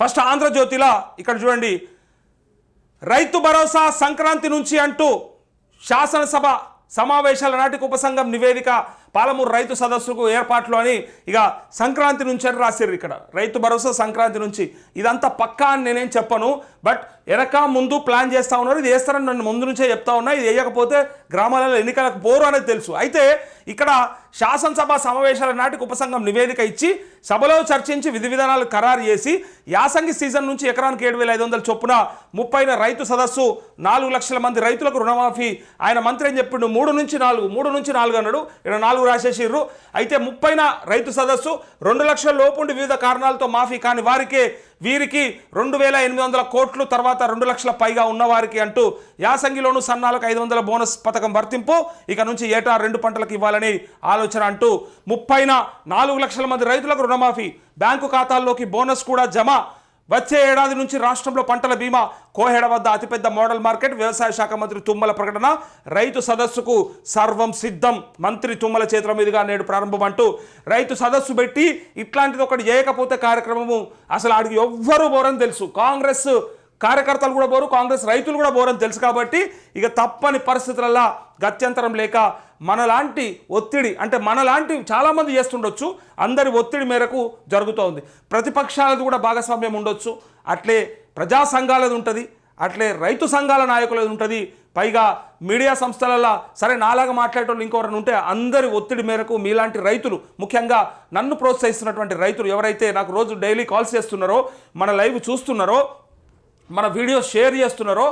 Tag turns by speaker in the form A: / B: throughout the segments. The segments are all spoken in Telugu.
A: ఫస్ట్ ఆంధ్రజ్యోతిలా ఇక్కడ చూడండి. రైతు భరోసా సంక్రాంతి నుంచి అంటూ శాసనసభ సమావేశాల నాటికి ఉపసంఘం నివేదిక పాలమూరు రైతు సదస్సుకు ఏర్పాట్లు అని ఇక సంక్రాంతి నుంచి అని రాశారు ఇక్కడ. రైతు భరోసా సంక్రాంతి నుంచి. ఇదంతా పక్కా అని నేనేం చెప్పను. బట్ వెనక ముందు ప్లాన్ చేస్తా ఉన్నారు. ఇది వేస్తారని నన్ను ముందు నుంచే చెప్తా ఉన్నా. ఇది వేయకపోతే గ్రామాలలో ఎన్నికలకు పోరు అనేది తెలుసు. అయితే ఇక్కడ శాసనసభ సమావేశాల నాటికి ఉపసంఘం నివేదిక ఇచ్చి సభలో చర్చించి విధి విధానాలు ఖరారు చేసి యాసంగి సీజన్ నుంచి ఎకరానికి ఏడు వేల ఐదు వందల చొప్పున ముప్పైన రైతు సదస్సు నాలుగు లక్షల మంది రైతులకు రుణమాఫీ. ఆయన మంత్రి అని చెప్పిండు? మూడు నుంచి నాలుగు మూడు నుంచి నాలుగు అన్నాడు. ఇక్కడ నాలుగు రాసేసిర్రు. అయితే ముప్పైన రైతు సదస్సు రెండు లక్షల లోపుండి వివిధ కారణాలతో మాఫీ కాని వారికే వీరికి రెండు వేల ఎనిమిది వందల కోట్లు తర్వాత రెండు లక్షల పైగా ఉన్నవారికి అంటూ యాసంగిలోను సన్నాలకు ఐదు వందల బోనస్ పథకం వర్తింపు. ఇక నుంచి ఏటా రెండు పంటలకు ఇవ్వాలని ఆలోచన అంటూ ముప్పైన నాలుగు లక్షల మంది రైతులకు రుణమాఫీ. బ్యాంకు ఖాతాల్లోకి బోనస్ కూడా జమ. వచ్చే ఏడాది నుంచి రాష్ట్రంలో పంటల బీమా కోహెడ వద్ద అతిపెద్ద మోడల్ మార్కెట్ వ్యవసాయ శాఖ మంత్రి తుమ్మల ప్రకటన రైతు సదస్సుకు సర్వం సిద్ధం మంత్రి తుమ్మల చేతుల మీదుగా నేడు ప్రారంభం అంటూ రైతు సదస్సు పెట్టి ఇట్లాంటిది ఒకటి చేయకపోతే కార్యక్రమము అసలు ఆడికి ఎవ్వరూ పోరని తెలుసు. కాంగ్రెస్ కార్యకర్తలు కూడా పోరు కాంగ్రెస్ రైతులు కూడా పోరని తెలుసు కాబట్టి ఇక తప్పని పరిస్థితులలో గత్యంతరం లేక మనలాంటి ఒత్తిడి అంటే మనలాంటి చాలామంది చేస్తుండొచ్చు. అందరి ఒత్తిడి మేరకు జరుగుతోంది. ప్రతిపక్షాలది కూడా భాగస్వామ్యం ఉండొచ్చు. అట్లే ప్రజా సంఘాలది ఉంటుంది. అట్లే రైతు సంఘాల నాయకులది ఉంటుంది. పైగా మీడియా సంస్థలలో సరే నాలాగా మాట్లాడేటోళ్ళు ఇంకెవరైనా ఉంటే అందరి ఒత్తిడి మేరకు మీలాంటి రైతులు ముఖ్యంగా నన్ను ప్రోత్సహిస్తున్నటువంటి రైతులు ఎవరైతే నాకు రోజు డైలీ కాల్స్ చేస్తున్నారో మన లైవ్ చూస్తున్నారో మన వీడియోస్ షేర్ చేస్తున్నారో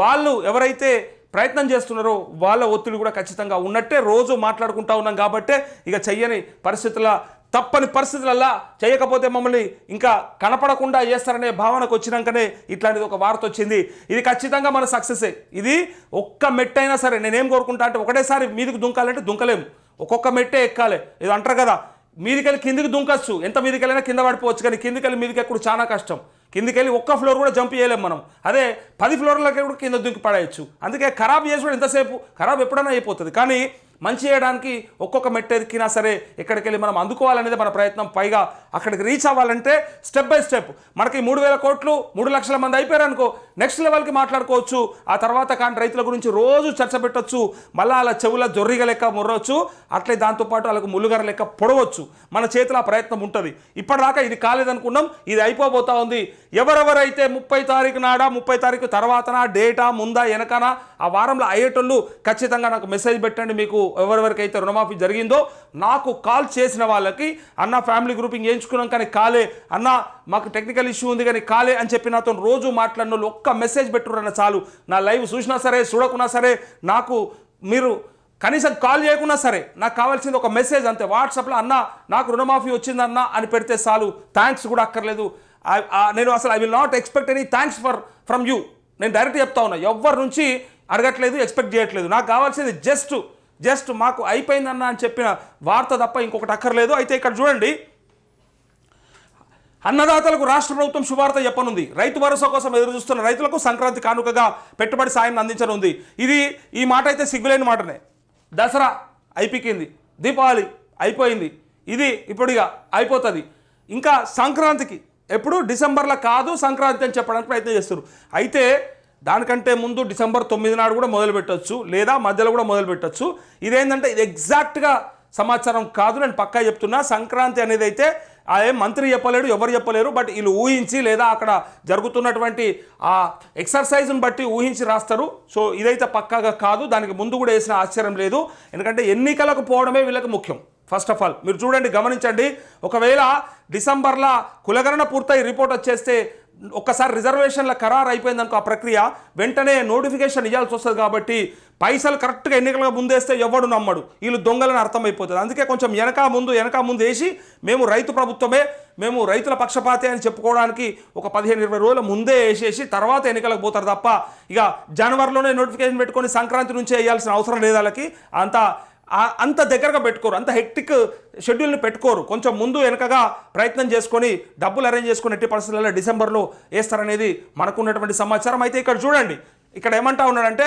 A: వాళ్ళు ఎవరైతే ప్రయత్నం చేస్తున్నారో వాళ్ళ ఒత్తిడి కూడా ఖచ్చితంగా ఉన్నట్టే రోజు మాట్లాడుకుంటా ఉన్నాం కాబట్టే ఇక చెయ్యని పరిస్థితుల తప్పని పరిస్థితులల్లా చేయకపోతే మమ్మల్ని ఇంకా కనపడకుండా చేస్తారనే భావనకు వచ్చినాకనే ఇట్లాంటిది ఒక వార్త వచ్చింది. ఇది ఖచ్చితంగా మన సక్సెసే. ఇది ఒక్క మెట్టైనా సరే నేనేం కోరుకుంటా అంటే ఒకటేసారి మీదికి దుంకాలంటే దుంకలేము ఒక్కొక్క మెట్టే ఎక్కాలి. ఇది అంటారు కదా మీదికెళ్ళి కిందికి దుంకచ్చు. ఎంత మీదికెళ్ళినా కింద పడిపోవచ్చు కానీ కిందికెళ్ళి మీదికి ఎక్కడు చాలా కష్టం. కిందికెళ్ళి ఒక్క ఫ్లోర్ కూడా జంప్ చేయలేం మనం. అదే పది ఫ్లోర్లకి కూడా కింద దుంకి పడేయచ్చు. అందుకే ఖరాబ్ చేసి కూడా ఎంతసేపు ఖరాబ్ ఎప్పుడైనా అయిపోతుంది. కానీ మంచి చేయడానికి ఒక్కొక్క మెట్టు ఎక్కినా సరే ఎక్కడికి వెళ్ళి మనం అందుకోవాలనేది మన ప్రయత్నం. పైగా అక్కడికి రీచ్ అవ్వాలంటే స్టెప్ బై స్టెప్ మనకి మూడు వేల కోట్లు మూడు లక్షల మంది అయిపోయారు అనుకో నెక్స్ట్ లెవెల్కి మాట్లాడుకోవచ్చు. ఆ తర్వాత కానీ రైతుల గురించి రోజు చర్చ పెట్టొచ్చు. మళ్ళీ అలా చెవుల జొర్రిగ లెక్క ముర్రవచ్చు అట్లే దాంతోపాటు వాళ్ళకు ములుగర లెక్క పొడవచ్చు. మన చేతిలో ఆ ప్రయత్నం ఉంటుంది. ఇప్పటిదాకా ఇది కాలేదనుకున్నాం ఇది అయిపోబోతా ఉంది. ఎవరెవరైతే ముప్పై తారీఖు నాడా ముప్పై తారీఖు తర్వాతనా డేటా ముందా వెనకనా ఆ వారంలో అయ్యేటోళ్ళు ఖచ్చితంగా నాకు మెసేజ్ పెట్టండి మీకు. ఎవరెవరికైతే రుణమాఫీ జరిగిందో నాకు కాల్ చేసిన వాళ్ళకి అన్న ఫ్యామిలీ గ్రూపింగ్ చేయించుకున్నాం కానీ కాలే. అన్న మాకు టెక్నికల్ ఇష్యూ ఉంది కానీ కాలే అని చెప్పి నాతో రోజు మాట్లాడిన వాళ్ళు ఒక్క మెసేజ్ పెట్టురన్న చాలు. నా లైవ్ చూసినా సరే చూడకున్నా సరే నాకు మీరు కనీసం కాల్ చేయకున్నా సరే నాకు కావాల్సింది ఒక మెసేజ్ అంతే. వాట్సాప్లో అన్న నాకు రుణమాఫీ వచ్చిందన్న అని పెడితే చాలు. థ్యాంక్స్ కూడా అక్కర్లేదు. నేను అసలు I will not expect any thanks for from you నేను డైరెక్ట్ చెప్తా ఉన్నా. ఎవ్వరి నుంచి అడగట్లేదు ఎక్స్పెక్ట్ చేయట్లేదు. నాకు కావాల్సింది జస్ట్ జస్ట్ మాకు అయిపోయిందన్న అని చెప్పిన వార్త తప్ప ఇంకొకటి అక్కర్లేదు. అయితే ఇక్కడ చూడండి. అన్నదాతలకు రాష్ట్ర ప్రభుత్వం శుభార్త చెప్పనుంది. రైతు భరోసా కోసం ఎదురు చూస్తున్న రైతులకు సంక్రాంతి కానుకగా పెట్టుబడి సాయం అందించనుంది. ఇది ఈ మాట అయితే సిగ్గులేని మాటనే. దసరా అయిపోయింది. దీపావళి అయిపోయింది. ఇది ఇప్పుడు ఇక అయిపోతుంది. ఇంకా సంక్రాంతికి ఎప్పుడు? డిసెంబర్లో కాదు సంక్రాంతి అని చెప్పడానికి ప్రయత్నం చేస్తారు అయితే దానికంటే ముందు డిసెంబర్ తొమ్మిది నాడు కూడా మొదలుపెట్టొచ్చు లేదా మధ్యలో కూడా మొదలు పెట్టొచ్చు ఇదేంటంటే ఇది ఎగ్జాక్ట్గా సమాచారం కాదు నేను పక్కా చెప్తున్నా. సంక్రాంతి అనేది అయితే అదే మంత్రి చెప్పలేడు ఎవరు చెప్పలేరు బట్ వీళ్ళు ఊహించి లేదా అక్కడ జరుగుతున్నటువంటి ఆ ఎక్సర్సైజ్ని బట్టి ఊహించి రాస్తారు. సో ఇదైతే పక్కాగా కాదు దానికి ముందు కూడా వేసిన ఆశ్చర్యం లేదు. ఎందుకంటే ఎన్నికలకు పోవడమే వీళ్ళకి ముఖ్యం. ఫస్ట్ ఆఫ్ ఆల్ మీరు చూడండి గమనించండి. ఒకవేళ డిసెంబర్లో కులగణన పూర్తయి రిపోర్ట్ వచ్చేస్తే ఒక్కసారి రిజర్వేషన్ల ఖరారు అయిపోయిందనుకో ఆ ప్రక్రియ వెంటనే నోటిఫికేషన్ ఇవ్వాల్సి వస్తుంది కాబట్టి పైసలు కరెక్ట్గా ఎన్నికలుగా ముందేస్తే ఎవడు నమ్మడు. వీళ్ళు దొంగలని అర్థమైపోతుంది. అందుకే కొంచెం వెనక ముందు వెనక ముందు వేసి మేము రైతు ప్రభుత్వమే మేము రైతుల పక్షపాతే అని చెప్పుకోవడానికి ఒక పదిహేను ఇరవై రోజుల ముందే వేసేసి తర్వాత ఎన్నికలకు పోతారు తప్ప ఇక జనవరిలోనే నోటిఫికేషన్ పెట్టుకొని సంక్రాంతి నుంచే వేయాల్సిన అవసరం లేదు వాళ్ళకి. అంత అంత దగ్గరగా పెట్టుకోరు అంత హెక్టిక్ షెడ్యూల్ని పెట్టుకోరు. కొంచెం ముందు వెనకగా ప్రయత్నం చేసుకొని డబ్బులు అరేంజ్ చేసుకుని ఎట్టి పరిస్థితుల్లో డిసెంబర్లో వేస్తారనేది మనకున్నటువంటి సమాచారం. అయితే ఇక్కడ చూడండి ఇక్కడ ఏమంటా ఉన్నాడంటే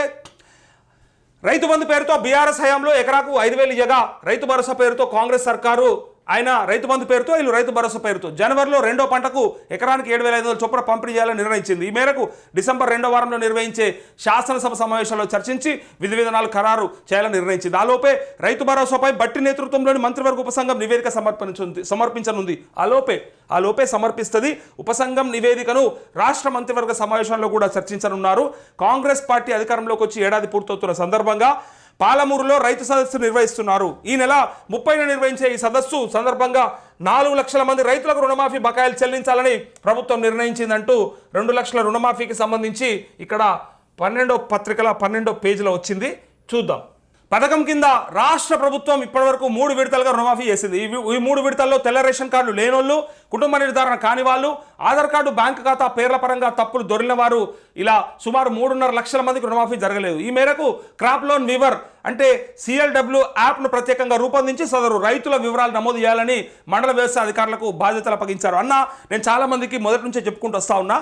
A: రైతు బంధు పేరుతో బీఆర్ఎస్ హయాంలో ఎకరాకు ఐదు వేలు ఇయ్యగా రైతు భరోసా పేరుతో కాంగ్రెస్ సర్కారు ఆయన రైతు బంధు పేరుతో వీళ్ళు రైతు భరోసా పేరుతో జనవరిలో రెండో పంటకు ఎకరానికి ఏడు వేల ఐదు వందల చొప్పున పంపిణీ చేయాలని నిర్ణయించింది. ఈ మేరకు డిసెంబర్ రెండో వారంలో నిర్వహించే శాసనసభ సమావేశాల్లో చర్చించి విధి విధానాలు ఖరారు చేయాలని నిర్ణయించింది. ఆలోపే రైతు భరోసాపై బట్టి నేతృత్వంలోని మంత్రివర్గ ఉపసంఘం నివేదిక సమర్పించనుంది సమర్పించనుంది. ఆలోపే ఆలోపే సమర్పిస్తుంది. ఉపసంఘం నివేదికను రాష్ట్ర మంత్రివర్గ సమావేశంలో కూడా చర్చించనున్నారు. కాంగ్రెస్ పార్టీ అధికారంలోకి వచ్చి ఏడాది పూర్తవుతున్న సందర్భంగా పాలమూరులో రైతు సదస్సు నిర్వహిస్తున్నారు. ఈ నెల ముప్పైన నిర్వహించే ఈ సదస్సు సందర్భంగా నాలుగు లక్షల మంది రైతులకు రుణమాఫీ బకాయిలు చెల్లించాలని ప్రభుత్వం నిర్ణయించిందంటూ రెండు లక్షల రుణమాఫీకి సంబంధించి ఇక్కడ పన్నెండో పత్రికల పన్నెండో పేజీలో వచ్చింది. చూద్దాం. పథకం కింద రాష్ట్ర ప్రభుత్వం ఇప్పటివరకు మూడు విడతలుగా రుణమాఫీ చేసింది. ఈ ఈ మూడు విడతల్లో తెల్ల రేషన్ కార్డులు లేనోళ్ళు కుటుంబ నిర్ధారణ కాని వాళ్ళు ఆధార్ కార్డు బ్యాంకు ఖాతా పేర్ల పరంగా తప్పులు దొరికిన వారు ఇలా సుమారు మూడున్నర లక్షల మందికి రుణమాఫీ జరగలేదు. ఈ మేరకు క్రాప్ లోన్ వివర్ అంటే సిఎల్డబ్ల్యూ యాప్ను ప్రత్యేకంగా రూపొందించి సదరు రైతుల వివరాలు నమోదు చేయాలని మండల వ్యవసాయ అధికారులకు బాధ్యతలు అప్పగించారు. అన్న నేను చాలా మందికి మొదటి నుంచే చెప్పుకుంటూ వస్తా ఉన్నా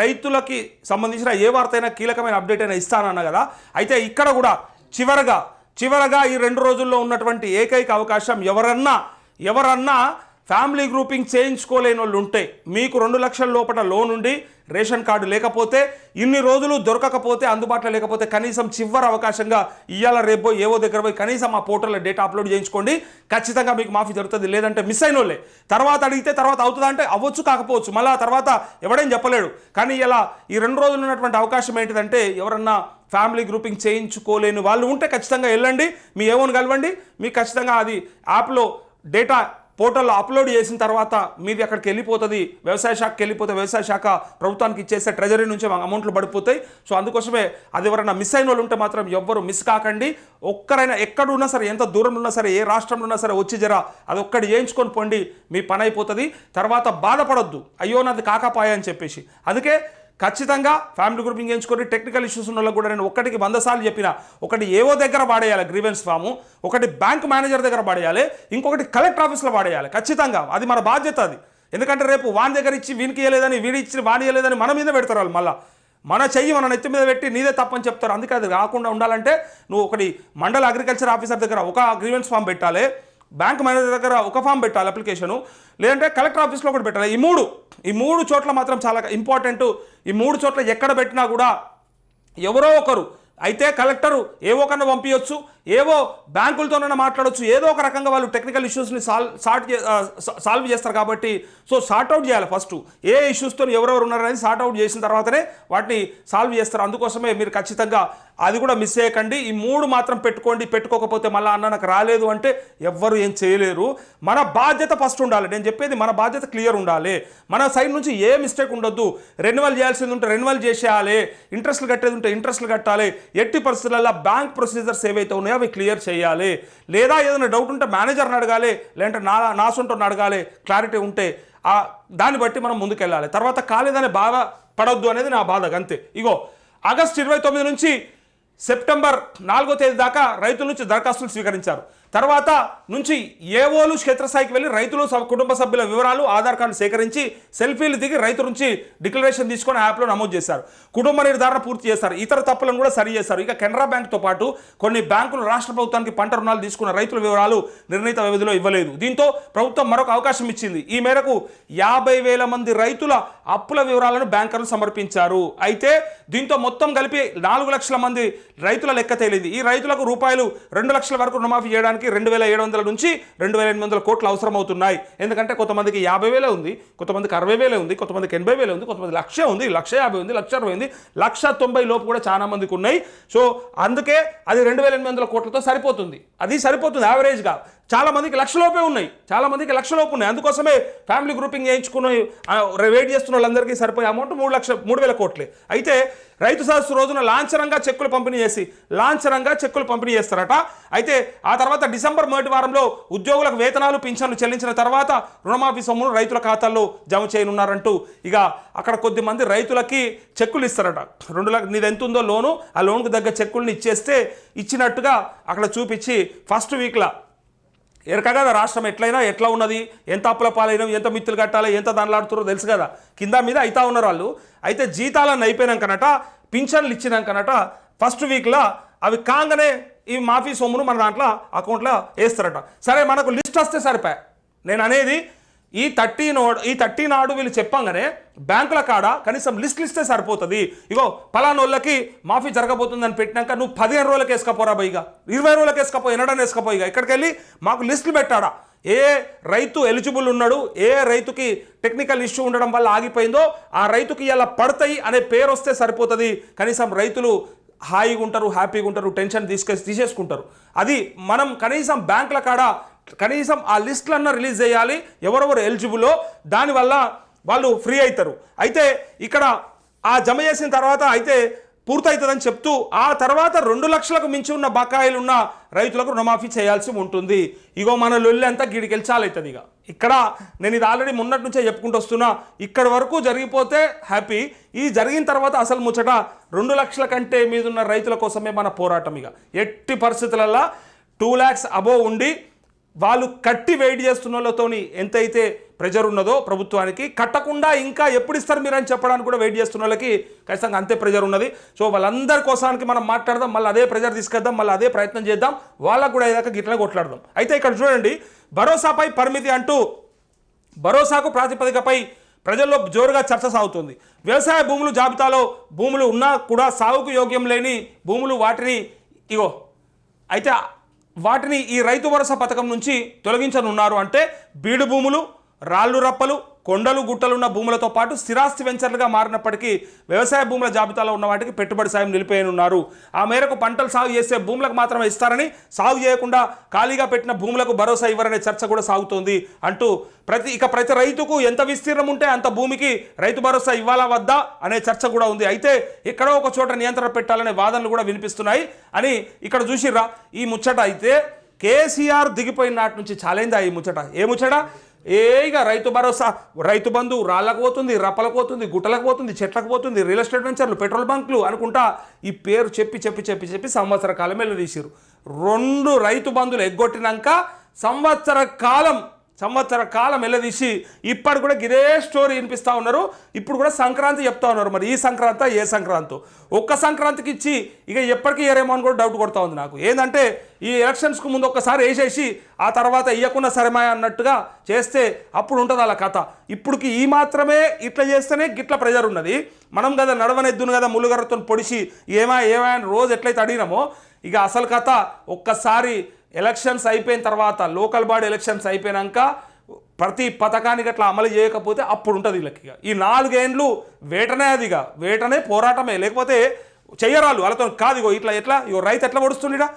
A: రైతులకి సంబంధించిన ఏ వార్త అయినా కీలకమైన అప్డేట్ అయినా ఇస్తానన్నా కదా. అయితే ఇక్కడ కూడా చివరగా చివరగా ఈ రెండు రోజుల్లో ఉన్నటువంటి ఏకైక అవకాశం ఎవరన్నా ఎవరన్నా ఫ్యామిలీ గ్రూపింగ్ చేయించుకోలేని వాళ్ళు ఉంటే మీకు రెండు లక్షల లోపల లోన్ ఉండి రేషన్ కార్డు లేకపోతే ఇన్ని రోజులు దొరకకపోతే అందుబాటులో లేకపోతే కనీసం చివరి అవకాశంగా ఇవాళ రేపో ఏవో దగ్గర పోయి కనీసం ఆ పోర్టల్లో డేటా అప్లోడ్ చేయించుకోండి. ఖచ్చితంగా మీకు మాఫీ జరుగుతుంది. లేదంటే మిస్ అయిన వాళ్ళే తర్వాత అడిగితే తర్వాత అవుతుందా అంటే అవ్వచ్చు కాకపోవచ్చు. మళ్ళీ తర్వాత ఎవడేం చెప్పలేడు. కానీ ఇలా ఈ రెండు రోజులు ఉన్నటువంటి అవకాశం ఏంటిదంటే ఎవరన్నా ఫ్యామిలీ గ్రూపింగ్ చేయించుకోలేని వాళ్ళు ఉంటే ఖచ్చితంగా వెళ్ళండి మీ ఏమోని కలవండి మీకు ఖచ్చితంగా అది యాప్లో డేటా పోర్టల్లో అప్లోడ్ చేసిన తర్వాత మీది అక్కడికి వెళ్ళిపోతుంది వ్యవసాయ శాఖకి వెళ్ళిపోతే వ్యవసాయ శాఖ ప్రభుత్వానికి ఇచ్చేస్తే ట్రెజరీ నుంచి అమౌంట్లు పడిపోతాయి. సో అందుకోసమే అది ఎవరైనా మిస్ అయిన వాళ్ళు ఉంటే మాత్రం ఎవ్వరు మిస్ కాకండి. ఒక్కరైనా ఎక్కడ ఉన్నా సరే ఎంత దూరంలో ఉన్నా సరే ఏ రాష్ట్రంలో ఉన్నా సరే వచ్చి జరా అది ఒక్కటి చేయించుకొని పోండి మీ పని అయిపోతుంది. తర్వాత బాధపడొద్దు. అయ్యో నాది కాకపాయ అని చెప్పేసి. అందుకే ఖచ్చితంగా ఫ్యామిలీ గ్రూపింగ్ ఎంచుకొని టెక్నికల్ ఇష్యూస్ ఉన్న కూడా నేను ఒకటికి వంద సార్లు చెప్పిన ఒకటి ఏవో దగ్గర వాడేయాలి గ్రీవెన్స్ ఫాము ఒకటి బ్యాంక్ మేనేజర్ దగ్గర వాడేయాలి ఇంకొకటి కలెక్టర్ ఆఫీస్లో వాడేయాలి ఖచ్చితంగా. అది మన బాధ్యత అది. ఎందుకంటే రేపు వాని దగ్గర ఇచ్చి వీనికి ఇవ్వలేదని వీడి ఇచ్చి వాని ఇవ్వలేదని మన మీద పెడతారు వాళ్ళు మళ్ళీ. మన చెయ్యి మన నెత్తి మీద పెట్టి నీదే తప్పని చెప్తారు. అందుకే అది కాకుండా ఉండాలంటే నువ్వు ఒకటి మండల అగ్రికల్చర్ ఆఫీసర్ దగ్గర ఒక గ్రీవెన్స్ ఫామ్ పెట్టాలి. బ్యాంక్ మేనేజర్ దగ్గర ఒక ఫామ్ పెట్టాలి అప్లికేషను లేదంటే కలెక్టర్ ఆఫీస్లో ఒకటి పెట్టాలి. ఈ మూడు ఈ మూడు చోట్ల మాత్రం చాలా ఇంపార్టెంట్ ఈ మూడు చోట్ల ఎక్కడ పెట్టినా కూడా ఎవరో ఒకరు అయితే కలెక్టరు ఏవో కన్నా పంపించవచ్చు ఏవో బ్యాంకులతోనైనా మాట్లాడొచ్చు. ఏదో ఒక రకంగా వాళ్ళు టెక్నికల్ ఇష్యూస్ని సాల్వ్ సార్ట్ సాల్వ్ చేస్తారు కాబట్టి సో సార్ట్ అవుట్ చేయాలి ఫస్ట్ ఏ ఇష్యూస్తో ఎవరెవరు ఉన్నారనేది సార్ట్ అవుట్ చేసిన తర్వాతనే వాటిని సాల్వ్ చేస్తారు. అందుకోసమే మీరు ఖచ్చితంగా అది కూడా మిస్ చేయకండి. ఈ మూడు మాత్రం పెట్టుకోండి. పెట్టుకోకపోతే మళ్ళీ అన్న నాకు రాలేదు అంటే ఎవ్వరు ఏం చేయలేరు. మన బాధ్యత ఫస్ట్ ఉండాలి. నేను చెప్పేది మన బాధ్యత క్లియర్ ఉండాలి. మన సైడ్ నుంచి ఏ మిస్టేక్ ఉండొద్దు. రెన్యువల్ చేయాల్సింది ఉంటే రెన్యువల్ చేసేయాలి. ఇంట్రెస్ట్లు కట్టేది ఉంటే ఇంట్రెస్ట్లు కట్టాలి. ఎట్టి పరిస్థితులలో బ్యాంక్ ప్రొసీజర్స్ ఏవైతే ఉన్నాయో అవి క్లియర్ చేయాలి. లేదా ఏదైనా డౌట్ ఉంటే మేనేజర్ని అడగాలి లేదంటే నా నా అడగాలి క్లారిటీ ఉంటే ఆ దాన్ని బట్టి మనం ముందుకెళ్ళాలి. తర్వాత కాలేదనే బాధ పడొద్దు అనేది నా బాధ అంతే. ఇగో ఆగస్ట్ ఇరవై తొమ్మిది నుంచి సెప్టెంబర్ నాలుగో తేదీ దాకా రైతుల నుంచి దరఖాస్తులు స్వీకరించారు. తర్వాత నుంచి ఏవోలు క్షేత్రస్థాయికి వెళ్ళి రైతులు కుటుంబ సభ్యుల వివరాలు ఆధార్ కార్డు సేకరించి సెల్ఫీలు దిగి రైతు నుంచి డిక్లరేషన్ తీసుకొని యాప్లో నమోదు చేశారు. కుటుంబ నిర్ధారణ పూర్తి చేశారు. ఇతర తప్పులను కూడా సరి చేశారు. ఇక కెనరా బ్యాంక్తో పాటు కొన్ని బ్యాంకులు రాష్ట్ర ప్రభుత్వానికి పంట రుణాలు తీసుకున్న రైతుల వివరాలు నిర్ణీత వ్యవధిలో ఇవ్వలేదు. దీంతో ప్రభుత్వం మరొక అవకాశం ఇచ్చింది. ఈ మేరకు యాభై వేల మంది రైతుల అప్పుల వివరాలను బ్యాంకర్లు సమర్పించారు. అయితే దీంతో మొత్తం కలిపి నాలుగు లక్షల మంది రైతుల లెక్క తేలింది. ఈ రైతులకు రూపాయలు రెండు లక్షల వరకు రుణమాఫీ చేయడానికి రెండు వేల ఏడు వందల నుంచి రెండు వేల ఎనిమిది వందల కోట్లు అవసరం అవుతున్నాయి ఎందుకంటే కొంతమందికి యాభై వేలే ఉంది కొంతమందికి అరవై వేలే ఉంది కొంతమందికి ఎనభై వేలే ఉంది కొంతమంది లక్ష ఉంది లక్ష యాభై ఉంది లక్ష అరవై ఉంది లక్ష తొంభై లోపు కూడా చాలా మందికి ఉన్నాయి. సో అందుకే అది రెండు వేల ఎనిమిది వందల కోట్లతో సరిపోతుంది. అది సరిపోతుంది యావరేజ్గా. చాలా మందికి లక్షలోపే ఉన్నాయి. చాలా మందికి లక్షలోపు ఉన్నాయి. అందుకోసమే ఫ్యామిలీ గ్రూపింగ్ చేయించుకుని వెయిట్ చేస్తున్న వాళ్ళందరికీ సరిపోయే అమౌంట్ మూడు లక్ష మూడు వేల కోట్లే. అయితే రైతు సదస్సు రోజున లాంఛనంగా చెక్కులు పంపిణీ చేసి లాంఛనంగా చెక్కులు పంపిణీ చేస్తారట. అయితే ఆ తర్వాత డిసెంబర్ మొదటి వారంలో ఉద్యోగులకు వేతనాలు పింఛన్లు చెల్లించిన తర్వాత రుణమాఫీ సొమ్మును రైతుల ఖాతాల్లో జమ చేయనున్నారంటూ ఇక అక్కడ కొద్ది మంది రైతులకి చెక్కులు ఇస్తారట. రెండు లక్ష నీది ఎంత ఉందో లోను ఆ లోన్కు తగ్గ చెక్కుల్ని ఇచ్చేస్తే ఇచ్చినట్టుగా అక్కడ చూపించి ఫస్ట్ వీక్లో ఎరక కదా రాష్ట్రం ఎట్లయినా ఎట్లా ఉన్నది ఎంత అప్పుల పాలైన ఎంత మిత్తులు కట్టాలి ఎంత దానిలాడుతారో తెలుసు కదా. కింద మీద అయితా ఉన్నారు వాళ్ళు. అయితే జీతాలను అయిపోయినాకనట పింఛన్లు ఇచ్చినాకనట ఫస్ట్ వీక్లో అవి కాగానే ఈ మాఫీ సొమ్మును మన దాంట్లో అకౌంట్లో వేస్తారట. సరే మనకు లిస్ట్ వస్తే సరిపోయా. నేను అనేది ఈ థర్టీ నోడ్ ఈ థర్టీ నాడు వీళ్ళు చెప్పంగానే బ్యాంకుల కాడ కనీసం లిస్ట్ లిస్టే సరిపోతుంది. ఇగో పలానోళ్ళకి మాఫీ జరగబోతుందని పెట్టినాక నువ్వు పదిహేను రోజులకు వేసుకపోరా బైగా ఇరవై రోజులకు వేసుకపోయి ఎన్నడని వేసుకపోయి ఇక ఇక్కడికి వెళ్ళి మాకు లిస్టులు పెట్టాడా? ఏ రైతు ఎలిజిబుల్ ఉన్నాడు ఏ రైతుకి టెక్నికల్ ఇష్యూ ఉండడం వల్ల ఆగిపోయిందో ఆ రైతుకి ఇలా పడతాయి అనే పేరు వస్తే సరిపోతుంది. కనీసం రైతులు హాయిగా ఉంటారు హ్యాపీగా ఉంటారు టెన్షన్ తీసుకె తీసేసుకుంటారు. అది మనం కనీసం బ్యాంకుల కాడ కనీసం ఆ లిస్టులన్నా రిలీజ్ చేయాలి. ఎవరెవరు ఎలిజిబులో దానివల్ల వాళ్ళు ఫ్రీ అవుతారు అయితే ఇక్కడ ఆ జమ చేసిన తర్వాత అయితే పూర్తవుతుందని చెప్తూ ఆ తర్వాత రెండు లక్షలకు మించి ఉన్న బకాయిలు ఉన్న రైతులకు రుణమాఫీ చేయాల్సి ఉంటుంది. ఇగో మన లొల్లంతా అంతా గిడికెళ్ళి ఇక ఇక్కడ నేను ఇది ఆల్రెడీ మొన్నటి నుంచే చెప్పుకుంటూ వస్తున్నా ఇక్కడ వరకు జరిగిపోతే హ్యాపీ. ఈ జరిగిన తర్వాత అసలు ముచ్చట రెండు లక్షల కంటే మీదున్న రైతుల కోసమే మన పోరాటం ఇక ఎట్టి పరిస్థితులల్లో టూ ల్యాక్స్ అబోవ్ ఉండి వాళ్ళు కట్టి వెయిట్ చేస్తున్న వాళ్ళతోని ఎంతైతే ప్రెజర్ ఉన్నదో ప్రభుత్వానికి కట్టకుండా ఇంకా ఎప్పుడు ఇస్తారు మీరు అని చెప్పడానికి కూడా వెయిట్ చేస్తున్న వాళ్ళకి ఖచ్చితంగా అంతే ప్రెజర్ ఉన్నది. సో వాళ్ళందరి కోసానికి మనం మాట్లాడదాం మళ్ళీ అదే ప్రెజర్ తీసుకెద్దాం మళ్ళీ అదే ప్రయత్నం చేద్దాం వాళ్ళకు కూడా ఏదాకా గిట్లా కొట్లాడదాం. అయితే ఇక్కడ చూడండి భరోసాపై పరిమితి అంటూ భరోసాకు ప్రాతిపదికపై ప్రజల్లో జోరుగా చర్చ సాగుతుంది. వ్యవసాయ భూములు జాబితాలో భూములు ఉన్నా కూడా సాగుకు యోగ్యం లేని భూములు వాటిని ఇగో అయితే వాటిని ఈ రైతు భరోసా పథకం నుంచి తొలగించనున్నారు అంటే బీడు భూములు రాళ్ళు రప్పలు కొండలు గుట్టలున్న భూములతో పాటు స్థిరాస్తి వెంచర్లుగా మారినప్పటికీ వ్యవసాయ భూముల జాబితాలో ఉన్న వాటికి పెట్టుబడి సాయం నిలిపేయనున్నారు. ఆ మేరకు పంటలు సాగు చేసే భూములకు మాత్రమే ఇస్తారని సాగు చేయకుండా ఖాళీగా పెట్టిన భూములకు భరోసా ఇవ్వరనే చర్చ కూడా సాగుతోంది అంటూ ప్రతి ఇక ప్రతి రైతుకు ఎంత విస్తీర్ణం ఉంటే అంత భూమికి రైతు భరోసా ఇవ్వాలా వద్దా అనే చర్చ కూడా ఉంది. అయితే ఎక్కడో ఒక చోట నియంత్రణ పెట్టాలనే వాదనలు కూడా వినిపిస్తున్నాయి అని ఇక్కడ చూసిర్రా ఈ ముచ్చట. అయితే కేసీఆర్ దిగిపోయిన నాటి నుంచి చాలైందా ఈ ముచ్చట? ఏ ముచ్చట? ఏ ఇక రైతు భరోసా రైతు బంధు రాళ్ళకు పోతుంది రప్పలకు పోతుంది గుట్టలకు పోతుంది చెట్లకు పోతుంది రియల్ ఎస్టేట్ వెంచర్లు పెట్రోల్ బంకులు అనుకుంటా ఈ పేరు చెప్పి చెప్పి చెప్పి చెప్పి సంవత్సర కాలం వెళ్ళదీసారు రెండు రైతు బంధులు ఎగ్గొట్టినాక సంవత్సర కాలం సంవత్సర కాలం వెళ్ళదీసి ఇప్పటి కూడా ఇదే స్టోరీ వినిపిస్తూ ఉన్నారు. ఇప్పుడు కూడా సంక్రాంతి చెప్తా ఉన్నారు మరి. ఈ సంక్రాంతి ఏ సంక్రాంతి? ఒక్క సంక్రాంతికి ఇచ్చి ఇక ఎప్పటికీ ఏరేమో అని కూడా డౌట్ కొడతా ఉంది నాకు. ఏంటంటే ఈ ఎలక్షన్స్కు ముందు ఒక్కసారి వేసేసి ఆ తర్వాత ఇయ్యకుండా సరమా అన్నట్టుగా చేస్తే అప్పుడు ఉంటుంది అలా కథ. ఇప్పుడుకి ఈ మాత్రమే ఇట్లా చేస్తేనే గిట్ల ప్రెజర్ ఉన్నది. మనం కదా నడవనెద్దును కదా ముళ్ళుగర్రతో పొడిచి ఏమా ఏమా అని రోజు ఎట్లయితే అడిగినామో ఇక అసలు కథ ఒక్కసారి ఎలక్షన్స్ అయిపోయిన తర్వాత లోకల్ బాడీ ఎలక్షన్స్ అయిపోయినాక ప్రతి పథకానికి అట్లా అమలు చేయకపోతే అప్పుడు ఉంటుంది వీళ్ళకి ఇక. ఈ నాలుగేండ్లు వేటనే అది ఇక. వేటనే పోరాటమే. లేకపోతే చెయ్యరాలు వాళ్ళతో కాదు ఇగో ఇట్లా ఎట్లా? ఇగో రైతు ఎట్లా పొడుస్తుండీడా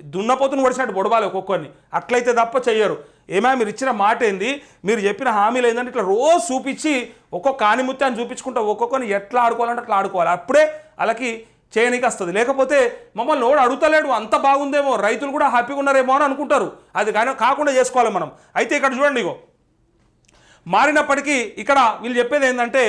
A: దున్నపోతును పొడిచినట్టు పొడవాలి ఒక్కొక్కరిని. అట్లయితే తప్ప చెయ్యరు. ఏమా మీరు ఇచ్చిన మాట ఏంది? మీరు చెప్పిన హామీలు ఏంటంటే ఇట్లా రోజు చూపించి ఒక్కొక్క ఆనిముత్యాన్ని చూపించుకుంటా ఒక్కొక్కరిని ఎట్లా ఆడుకోవాలంటే అట్లా ఆడుకోవాలి. అప్పుడే వాళ్ళకి చేయనీకి వస్తుంది. లేకపోతే మమ్మల్ని ఓడు అడుగుతలేడు అంత బాగుందేమో రైతులు కూడా హ్యాపీగా ఉన్నారేమో అని అనుకుంటారు. అది కానీ కాకుండా చేసుకోవాలి మనం. అయితే ఇక్కడ చూడండి ఇగో. మారినప్పటికీ ఇక్కడ వీళ్ళు చెప్పేది ఏంటంటే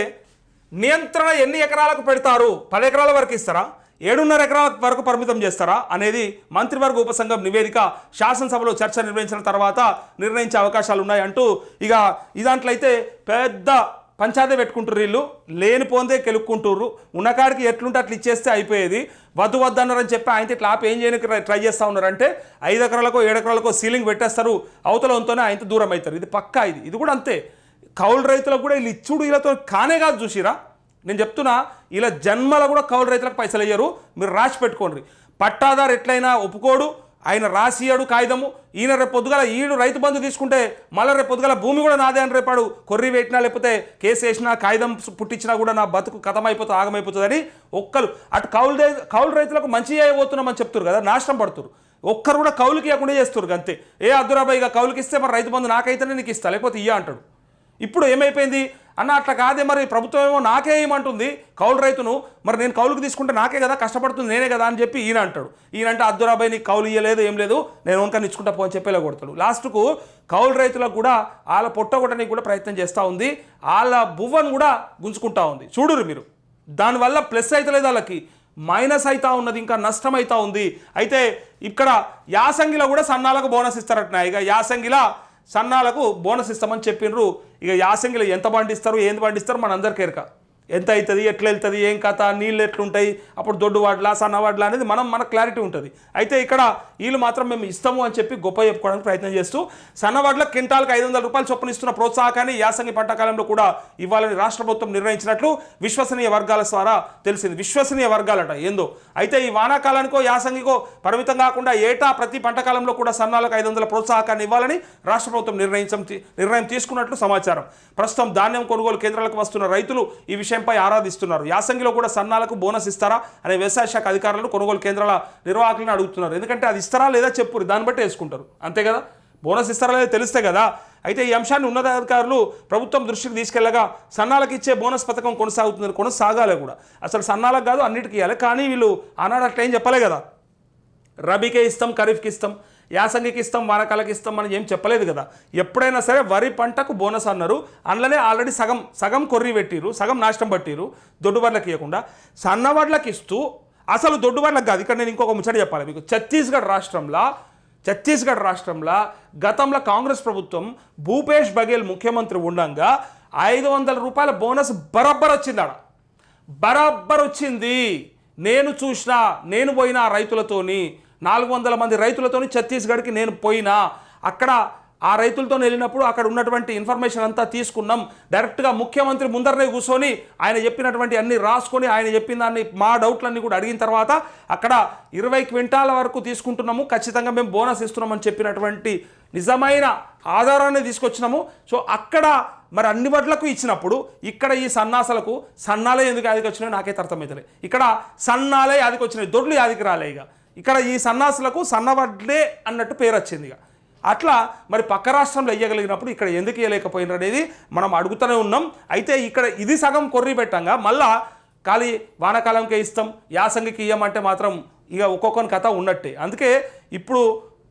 A: నియంత్రణ ఎన్ని ఎకరాలకు పెడతారు? పది ఎకరాల వరకు ఇస్తారా? ఏడున్నర ఎకరాల వరకు పరిమితం చేస్తారా? అనేది మంత్రివర్గ ఉపసంఘం నివేదిక శాసనసభలో చర్చ నిర్వహించిన తర్వాత నిర్ణయించే అవకాశాలు ఉన్నాయంటూ ఇక ఇక ఇదాంట్లో అయితే పెద్ద పంచాదే పెట్టుకుంటారు వీళ్ళు. లేనిపోందే కెలుక్కుంటుర్రు. ఉన్నకాడికి ఎట్లుంటే అట్లా ఇచ్చేస్తే అయిపోయేది. వద్దు వద్దన్నారని చెప్పి ఆయన ఇట్లా ఆపి ఏం చేయడానికి ట్రై- చేస్తూ ఉన్నారంటే ఐదు ఎకరాలకో ఏడు ఎకరాలకో సీలింగ్ పెట్టేస్తారు. అవతల వంతోనే ఆయనతో దూరం అవుతారు. ఇది పక్కా ఇది. ఇది కూడా అంతే. కౌలు రైతులకు కూడా వీళ్ళు ఇచ్చుడు వీళ్ళతో కానే కాదు చూసిరా. నేను చెప్తున్నా ఇలా జన్మల కూడా కౌలు రైతులకు పైసలు అయ్యారు మీరు రాసి పెట్టుకోండి. పట్టాదారు ఎట్లయినా ఒప్పుకోడు. ఆయన రాసియాడు కాగితము ఈయన రేపు పొద్దుగల ఈడు రైతు బంధు తీసుకుంటే మళ్ళీ రేపు పొద్దుగల భూమి కూడా నాదే అని రేపాడు. కొర్రి పెట్టినా లేకపోతే కేసు వేసినా కాగితం పుట్టించినా కూడా నా బతుకు కథమైపోతుంది ఆగమైపోతుందని ఒక్కరు అటు కౌలు కౌలు రైతులకు మంచి చేయబోతున్నామని చెప్తారు కదా నాశనం పడుతురు ఒక్కరు కూడా కౌలుకి ఇవ్వకుండా చేస్తారు అంతే. ఏ అద్దురాబాయి ఇక కౌలుకి ఇస్తే మరి రైతు బంధు నాకైతేనే నీకు ఇస్తా లేకపోతే ఇయ్య అంటాడు. ఇప్పుడు ఏమైపోయింది? అన్న అట్లా కాదే మరి ప్రభుత్వం ఏమో నాకే ఏమంటుంది? కౌలు రైతును మరి నేను కౌలుకు తీసుకుంటే నాకే కదా కష్టపడుతుంది నేనే కదా అని చెప్పి ఈయన అంటాడు. ఈయన అంటే అద్దురాబాయి నీకు కౌలు ఇయ్యలేదు ఏం లేదు నేను వంక ఇచ్చుకుంటా పోని చెప్పేలా కొడతాడు. లాస్ట్కు కౌలు రైతులకు కూడా వాళ్ళ పొట్టగొట్టడానికి కూడా ప్రయత్నం చేస్తూ ఉంది. వాళ్ళ బువ్వను కూడా గుంజుకుంటా ఉంది. చూడురు మీరు. దానివల్ల ప్లస్ అవుతలేదు వాళ్ళకి మైనస్ అవుతా ఉన్నది ఇంకా నష్టం అవుతా ఉంది. అయితే ఇక్కడ యాసంగిలో కూడా సన్నాలకు బోనస్ ఇస్తారట ఇక యాసంగిలా సన్నాలకు బోనస్ ఇస్తామని చెప్పిండ్రు ఇక యాసంగిలో ఎంత పండిస్తారు ఏంది పండిస్తారు మన అందరికీ ఎరక. ఎంత అవుతుంది ఎట్లా వెళ్తుంది ఏం కథ నీళ్ళు ఎట్లుంటాయి అప్పుడు దొడ్డు వాడ్లా సన్నవాడలా అనేది మనం మన క్లారిటీ ఉంటుంది. అయితే ఇక్కడ వీళ్ళు మాత్రం మేము ఇస్తాము అని చెప్పి గొప్ప చెప్పుకోవడానికి ప్రయత్నం చేస్తూ సన్నవాడ్ల క్వింటాల్కి ఐదు వందల రూపాయలు చొప్పున ఇస్తున్న ప్రోత్సాహకాన్ని యాసంగి పంట కాలంలో కూడా ఇవ్వాలని రాష్ట్ర ప్రభుత్వం నిర్ణయించినట్లు విశ్వసనీయ వర్గాల ద్వారా తెలిసింది. విశ్వసనీయ వర్గాలట ఏందో? అయితే ఈ వానాకాలానికో యాసంగికో పరిమితం కాకుండా ఏటా ప్రతి పంట కాలంలో కూడా సన్నాలకు ఐదు వందల ప్రోత్సాహకాన్ని ఇవ్వాలని రాష్ట్ర ప్రభుత్వం నిర్ణయించం నిర్ణయం తీసుకున్నట్లు సమాచారం. ప్రస్తుతం ధాన్యం కొనుగోలు కేంద్రాలకు వస్తున్న రైతులు ఈ విషయం విషయంపై ఆరాధిస్తున్నారు. యాసంగిలో కూడా సన్నాలకు బోనస్ ఇస్తారా అనే వ్యవసాయ శాఖ అధికారులు కొనుగోలు కేంద్రాల నిర్వాహకులను అడుగుతున్నారు. ఎందుకంటే అది ఇస్తారా లేదా చెప్పురు దాన్ని బట్టి వేసుకుంటారు. అంతే కదా? బోనస్ ఇస్తారా లేదా తెలిస్తే కదా? అయితే ఈ అంశాన్ని ఉన్నతాధికారులు ప్రభుత్వం దృష్టికి తీసుకెళ్ళగా సన్నాలకు ఇచ్చే బోనస్ పథకం కొనసాగుతుంది కొనసాగాలి కూడా. అసలు సన్నాలకు కాదు అన్నిటికీ ఇవ్వాలి కానీ వీళ్ళు ఆనాడు అట్లా ఏం చెప్పలే కదా? రబీకే ఇస్తాం ఖరీఫ్కి ఇస్తాం. యాసంగికి ఇస్తాం వానకాలకి ఇస్తాం అని ఏం చెప్పలేదు కదా. ఎప్పుడైనా సరే వరి పంటకు బోనస్ అన్నారు. అందులోనే ఆల్రెడీ సగం సగం కొర్రి పెట్టిరు సగం నాశనం పట్టిరు దొడ్డుబర్లకు ఇవ్వకుండా సన్నవడ్లకు ఇస్తూ అసలు దొడ్డుబర్లకు కాదు. ఇక్కడ నేను ఇంకొక ముచ్చట చెప్పాలి మీకు. ఛత్తీస్గఢ్ రాష్ట్రంలో ఛత్తీస్గఢ్ రాష్ట్రంలో గతంలో కాంగ్రెస్ ప్రభుత్వం భూపేష్ బఘేల్ ముఖ్యమంత్రి ఉండంగా ఐదు వందల రూపాయల బోనస్ బరబ్బర్ వచ్చింది ఆడ బరబ్బర్ వచ్చింది. నేను చూసిన నేను పోయిన రైతులతోని నాలుగు వందల మంది రైతులతోని ఛత్తీస్గఢ్కి నేను పోయినా అక్కడ ఆ రైతులతో వెళ్ళినప్పుడు అక్కడ ఉన్నటువంటి ఇన్ఫర్మేషన్ అంతా తీసుకున్నాం. డైరెక్ట్గా ముఖ్యమంత్రి ముందరనే కూర్చొని ఆయన చెప్పినటువంటి అన్ని రాసుకొని ఆయన చెప్పిన దాన్ని మా డౌట్లన్నీ కూడా అడిగిన తర్వాత అక్కడ ఇరవై క్వింటాల వరకు తీసుకుంటున్నాము. ఖచ్చితంగా మేము బోనస్ ఇస్తున్నామని చెప్పినటువంటి నిజమైన ఆధారాన్ని తీసుకొచ్చినాము. సో అక్కడ మరి అన్ని వడ్లకు ఇచ్చినప్పుడు ఇక్కడ ఈ సన్నాసలకు సన్నాలే ఎందుకు యాదికి వచ్చినాయో నాకైతే అర్థమవుతలే ఇక్కడ సన్నాలే యాదికి వచ్చినాయి. దొడ్లు యాదికి రాలే ఇక. ఇక్కడ ఈ సన్నాసులకు సన్నవడ్లే అన్నట్టు పేరు వచ్చింది ఇక. అట్లా మరి పక్క రాష్ట్రంలో వేయగలిగినప్పుడు ఇక్కడ ఎందుకు ఇవ్వలేకపోయినారు అనేది మనం అడుగుతూనే ఉన్నాం. అయితే ఇక్కడ ఇది సగం కొర్రి పెట్టంగా మళ్ళా ఖాళీ వానాకాలంకే ఇస్తాం యాసంగికి ఇయ్యమంటే మాత్రం ఇక ఒక్కొక్కని కథ ఉన్నట్టే. అందుకే ఇప్పుడు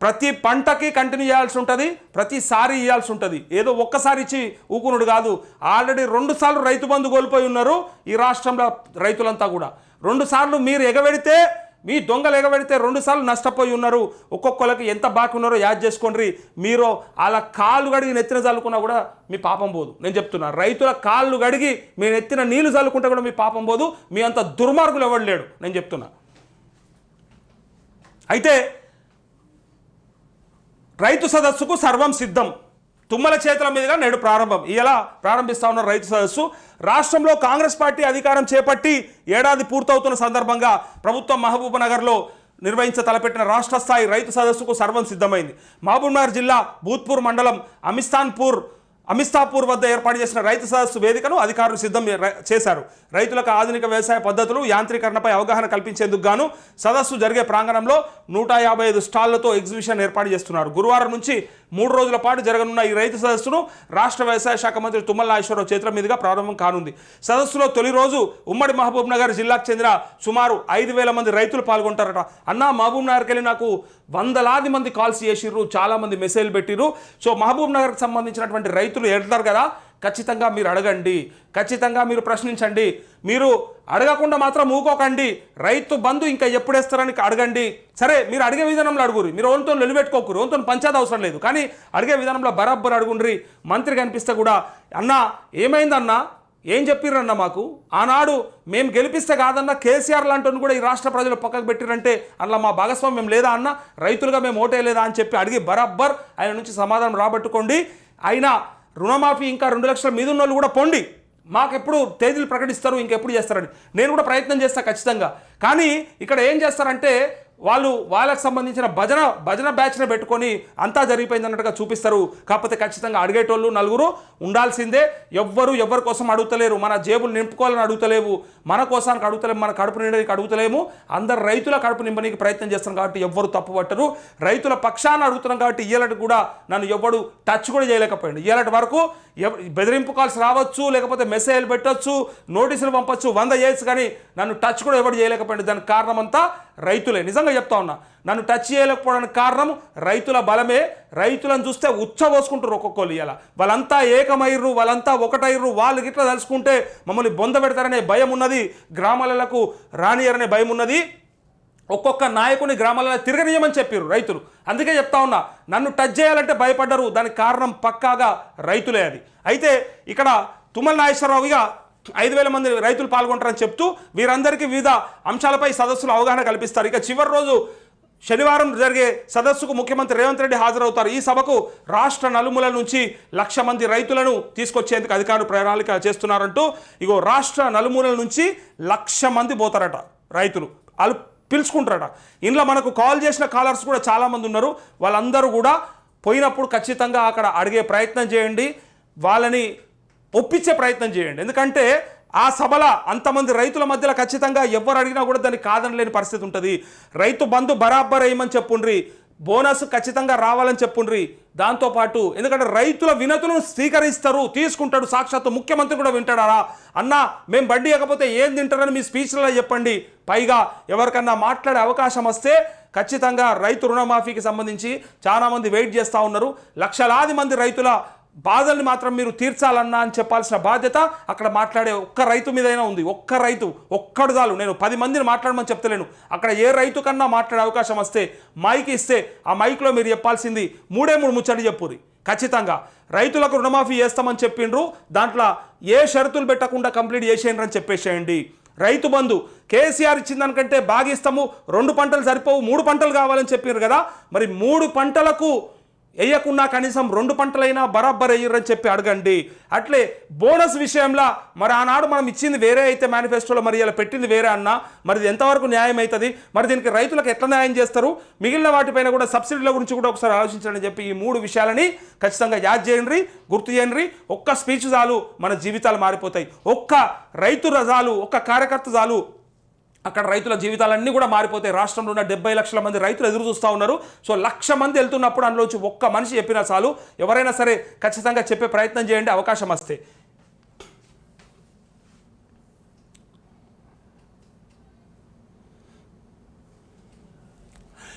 A: ప్రతి పంటకి కంటిన్యూ చేయాల్సి ఉంటుంది ప్రతిసారి ఇవ్వాల్సి ఉంటుంది. ఏదో ఒక్కసారి ఇచ్చి ఊకునుడు కాదు. ఆల్రెడీ రెండుసార్లు రైతు బంధు కోల్పోయి ఉన్నారు ఈ రాష్ట్రంలో రైతులంతా కూడా. రెండుసార్లు మీరు ఎగబెడితే మీ దొంగలు ఎగబెడితే రెండుసార్లు నష్టపోయి ఉన్నారు. ఒక్కొక్కరికి ఎంత బాకీ ఉన్నారో యాద్ చేసుకోండి. మీరు అలా కాళ్ళు గడిగి నెత్తిన చల్లుకున్నా కూడా మీ పాపం పోదు. నేను చెప్తున్నా రైతుల కాళ్ళు గడిగి మీ నెత్తిన నీళ్ళు చల్లుకుంటే కూడా మీ పాపం పోదు. మీ అంత దుర్మార్గులు ఎవడు లేడు నేను చెప్తున్నా. అయితే రైతు సదస్సుకు సర్వం సిద్ధం. తుమ్మల చేతుల మీదుగా నేడు ప్రారంభం. ఇలా ప్రారంభిస్తా ఉన్న రైతు సదస్సు రాష్ట్రంలో కాంగ్రెస్ పార్టీ అధికారం చేపట్టి ఏడాది పూర్తవుతున్న సందర్భంగా ప్రభుత్వం మహబూబ్ నగర్లో నిర్వహించ తలపెట్టిన రాష్ట్ర స్థాయి రైతు సదస్సుకు సర్వం సిద్ధమైంది. మహబూబ్నగర్ జిల్లా భూత్పూర్ మండలం అమిస్తాన్పూర్ అమిస్తాపూర్ వద్ద ఏర్పాటు చేసిన రైతు సదస్సు వేదికను అధికారులు సిద్ధం చేశారు. రైతులకు ఆధునిక వ్యవసాయ పద్ధతులు యాంత్రీకరణపై అవగాహన కల్పించేందుకు గాను సదస్సు జరిగే ప్రాంగణంలో నూట యాభై ఐదు స్టాళ్ళతో ఎగ్జిబిషన్ ఏర్పాటు చేస్తున్నారు. గురువారం నుంచి మూడు రోజుల పాటు జరగనున్న ఈ రైతు సదస్సును రాష్ట్ర వ్యవసాయ శాఖ మంత్రి తుమ్మల నాగేశ్వరరావు చేతుల మీదుగా ప్రారంభం కానుంది. సదస్సులో తొలి రోజు ఉమ్మడి మహబూబ్ నగర్ జిల్లాకు చెందిన సుమారు ఐదు వేల మంది రైతులు పాల్గొంటారట. అన్న మహబూబ్ నగర్కి వెళ్ళి నాకు వందలాది మంది కాల్స్ చేసిర్రు చాలామంది మెసేజ్ మెసేజ్లు పెట్టిర్రు. సో మహబూబ్ నగర్కి సంబంధించినటువంటి రైతులు ఎడతారు కదా ఖచ్చితంగా మీరు అడగండి ఖచ్చితంగా మీరు ప్రశ్నించండి. మీరు అడగకుండా మాత్రం ఊకోకండి. రైతు బంధు ఇంకా ఎప్పుడు వేస్తారని అడగండి. సరే మీరు అడిగే విధానంలో అడుగురు మీరు ఓన్తో నిలబెట్టుకోకరు ఓన్తో పంచాది అవసరం లేదు. కానీ అడిగే విధానంలో బరాబర్ అడుగుండ్రి. మంత్రి కనిపిస్తే కూడా అన్న ఏమైందన్నా? ఏం చెప్పిర్రన్న మాకు? ఆనాడు మేము గెలిపిస్తే కాదన్న కేసీఆర్ లాంటి కూడా ఈ రాష్ట్ర ప్రజలు పక్కకు పెట్టిరంటే అట్లా మా భాగస్వామ్యం లేదా అన్న? రైతులుగా మేము ఓటేయలేదా అని చెప్పి అడిగి బరబ్బర్ ఆయన నుంచి సమాధానం రాబట్టుకోండి. అయినా రుణమాఫీ ఇంకా రెండు లక్షల మీద ఉన్న కూడా పొండి. మాకు ఎప్పుడు తేదీలు ప్రకటిస్తారు ఇంకెప్పుడు చేస్తారని. నేను కూడా ప్రయత్నం చేస్తాను ఖచ్చితంగా. కానీ ఇక్కడ ఏం చేస్తారంటే వాళ్ళు వాళ్ళకి సంబంధించిన భజన భజన బ్యాచ్ని పెట్టుకొని అంతా జరిగిపోయింది అన్నట్టుగా చూపిస్తారు. కాకపోతే ఖచ్చితంగా అడిగేటోళ్ళు నలుగురు ఉండాల్సిందే. ఎవ్వరు ఎవరి కోసం అడుగుతలేరు. మన జేబులు నింపుకోవాలని అడుగుతలేవు. మన కోసానికి అడుగుతలేము. మన కడుపు నిండడానికి అడుగుతలేము. అందరు రైతుల కడుపు నింపడానికి ప్రయత్నం చేస్తున్నాం కాబట్టి ఎవ్వరు తప్పుపట్టరు రైతుల పక్షాన అడుగుతున్నాం కాబట్టి ఇయ్యలటి కూడా నన్ను ఎవ్వడు టచ్ కూడా చేయలేకపోయాడు. ఇయ్యలటి వరకు బెదిరింపు కాల్స్ రావచ్చు లేకపోతే మెసేజ్లు పెట్టొచ్చు నోటీసులు పంపొచ్చు వంద చేయొచ్చు కానీ నన్ను టచ్ కూడా ఎవడు చేయలేకపోయాడు. దానికి కారణమంతా రైతులే. నిజంగా చెప్తా ఉన్నా నన్ను టచ్ చేయలేకపోవడానికి కారణం రైతుల బలమే. రైతులను చూస్తే ఉచ్చబోసుకుంటారు ఒక్కొక్కరు ఇలా వాళ్ళంతా ఏకమైర్రు వాళ్ళంతా ఒకటైర్రు వాళ్ళు గిట్లా తలుచుకుంటే మమ్మల్ని బొంద పెడతారనే భయం ఉన్నది. గ్రామాలకు రానియరనే భయం ఉన్నది. ఒక్కొక్క నాయకుని గ్రామాలలో తిరగనీయమని చెప్పారు రైతులు. అందుకే చెప్తా ఉన్నా నన్ను టచ్ చేయాలంటే భయపడ్డరు. దానికి కారణం పక్కాగా రైతులే అది. అయితే ఇక్కడ తుమ్మల నాగేశ్వరరావుగా ఐదు వేల మంది రైతులు పాల్గొంటారని చెప్తూ వీరందరికీ వివిధ అంశాలపై సదస్సులు అవగాహన కల్పిస్తారు. ఇక చివరి రోజు శనివారం జరిగే సదస్సుకు ముఖ్యమంత్రి రేవంత్ రెడ్డి హాజరవుతారు. ఈ సభకు రాష్ట్ర నలుమూలల నుంచి లక్ష మంది రైతులను తీసుకొచ్చేందుకు అధికారులు ప్రణాళిక చేస్తున్నారంటూ ఇగో రాష్ట్ర నలుమూలల నుంచి లక్ష మంది పోతారట రైతులు. వాళ్ళు పిలుచుకుంటారట. ఇంట్లో మనకు కాల్ చేసిన కాలర్స్ కూడా చాలామంది ఉన్నారు. వాళ్ళందరూ కూడా పోయినప్పుడు ఖచ్చితంగా అక్కడ అడిగే ప్రయత్నం చేయండి. వాళ్ళని ఒప్పించే ప్రయత్నం చేయండి. ఎందుకంటే ఆ సభల అంతమంది రైతుల మధ్యలో ఖచ్చితంగా ఎవరు అడిగినా కూడా దాన్ని కాదనలేని పరిస్థితి ఉంటుంది. రైతు బంధు బరాబర్ వేయమని చెప్పుండ్రి? బోనస్ ఖచ్చితంగా రావాలని చెప్పుండ్రి? దాంతోపాటు ఎందుకంటే రైతుల వినతులను స్వీకరిస్తారు తీసుకుంటాడు. సాక్షాత్తు ముఖ్యమంత్రి కూడా వింటాడారా? అన్న మేము బండి ఇవ్వకపోతే ఏం తింటారని మీ స్పీచ్లలో చెప్పండి. పైగా ఎవరికన్నా మాట్లాడే అవకాశం వస్తే ఖచ్చితంగా రైతు రుణమాఫీకి సంబంధించి చాలామంది వెయిట్ చేస్తూ ఉన్నారు. లక్షలాది మంది రైతుల బాధల్ని మాత్రం మీరు తీర్చాలన్నా అని చెప్పాల్సిన బాధ్యత అక్కడ మాట్లాడే ఒక్క రైతు మీదైనా ఉంది. ఒక్క రైతు ఒక్కడు చాలు. నేను పది మందిని మాట్లాడమని చెప్తలేను. అక్కడ ఏ రైతు కన్నా మాట్లాడే అవకాశం వస్తే మైక్ ఇస్తే ఆ మైక్లో మీరు చెప్పాల్సింది మూడే మూడు ముచ్చటి చెప్పుర్రి. ఖచ్చితంగా. రైతులకు రుణమాఫీ చేస్తామని చెప్పిండ్రు. దాంట్లో ఏ షరతులు పెట్టకుండా కంప్లీట్ చేసేయండి అని చెప్పేసేయండి. రైతు బంధు కేసీఆర్ ఇచ్చిన దానికంటే బాగా ఇస్తాము రెండు పంటలు సరిపోవు మూడు పంటలు కావాలని చెప్పారు కదా. మరి మూడు పంటలకు వేయకుండా కనీసం రెండు పంటలైనా బరాబర్ వేయరని చెప్పి అడగండి. అట్లే బోనస్ విషయంలో మరి ఆనాడు మనం ఇచ్చింది వేరే అయితే మేనిఫెస్టోలో మరి ఇలా పెట్టింది వేరే అన్న మరి ఇది ఎంతవరకు న్యాయం అవుతుంది? మరి దీనికి రైతులకు ఎట్లా న్యాయం చేస్తారు? మిగిలిన వాటిపైన కూడా సబ్సిడీల గురించి కూడా ఒకసారి ఆలోచించాలని చెప్పి ఈ మూడు విషయాలని ఖచ్చితంగా యాద్ చేయండి గుర్తు చేయండి. ఒక్క స్పీచ్ చాలు మన జీవితాలు మారిపోతాయి. ఒక్క రైతు చాలు ఒక్క కార్యకర్త చాలు అక్కడ రైతుల జీవితాలన్నీ కూడా మారిపోతాయి. రాష్ట్రంలో ఉన్న డెబ్బై లక్షల మంది రైతులు ఎదురు చూస్తూ ఉన్నారు. సో లక్ష మంది వెళ్తున్నప్పుడు అందులోంచి ఒక్క మనిషి చెప్పినా చాలు. ఎవరైనా సరే ఖచ్చితంగా చెప్పే ప్రయత్నం చేయండి. అవకాశం వస్తే.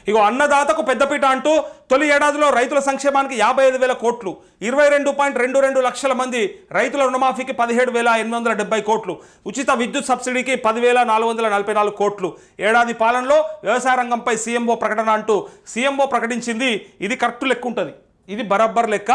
A: ఇగో అన్నదాతకు పెద్దపీట అంటూ తొలి ఏడాదిలో రైతుల సంక్షేమానికి యాభై ఐదు వేల కోట్లు ఇరవై రెండు పాయింట్ రెండు రెండు లక్షల మంది రైతుల రుణమాఫీకి పదిహేడు వేల ఎనిమిది వందల డెబ్బై కోట్లు ఉచిత విద్యుత్ సబ్సిడీకి పదివేల నాలుగు వందల నలభై నాలుగు కోట్లు. ఏడాది పాలనలో వ్యవసాయ రంగంపై సీఎంఓ ప్రకటన అంటూ సీఎంఓ ప్రకటించింది ఇది కరెక్ట్ లెక్క ఉంటుంది. ఇది బరబ్బర్ లెక్క.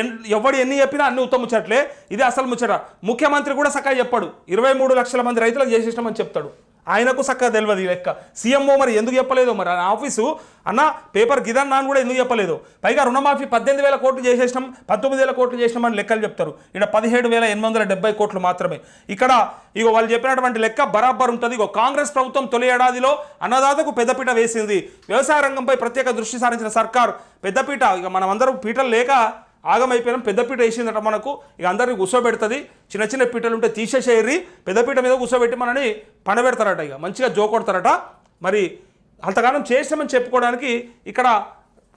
A: ఎన్ ఎవడు ఎన్ని చెప్పినా అన్ని ఉత్తమ ముచ్చట్లే. ఇది అసలు ముచ్చట. ముఖ్యమంత్రి కూడా సకాయ చెప్పాడు ఇరవై మూడు లక్షల మంది రైతులకు చేసేసినామని చెప్తాడు. ఆయనకు సక్కగా తెలియదు ఈ లెక్క. సీఎంఓ మరి ఎందుకు చెప్పలేదు? మరి ఆ ఆఫీసు అన్న పేపర్ గిదన్నా అని కూడా ఎందుకు చెప్పలేదు? పైగా రుణమాఫీ పద్దెనిమిది వేల కోట్లు చేసేసినాం పంతొమ్మిది వేల కోట్లు చేసినాం అని లెక్కలు చెప్తారు. ఇక్కడ పదిహేడు వేల ఎనిమిది వందల డెబ్బై కోట్లు మాత్రమే. ఇక్కడ ఇక వాళ్ళు చెప్పినటువంటి లెక్క బరాబర్ ఉంటుంది. ఇక కాంగ్రెస్ ప్రభుత్వం తొలి ఏడాదిలో అన్నదాతకు పెద్దపీట వేసింది. వ్యవసాయ రంగంపై ప్రత్యేక దృష్టి సారించిన సర్కార్ పెద్దపీట. ఇక మనం అందరం పీటలు లేక ఆగమైపోయినాం. పెద్దపీట వేసిందట మనకు. ఇక అందరినీ కూర్చోబెడుతుంది. చిన్న చిన్న పీటలు ఉంటే తీసేసేయర్రి పెద్దపీట మీద కూర్చోబెట్టి మనని పనబెడతారట ఇక. మంచిగా జోకొడతారట. మరి అంతగానం చేసామని చెప్పుకోవడానికి ఇక్కడ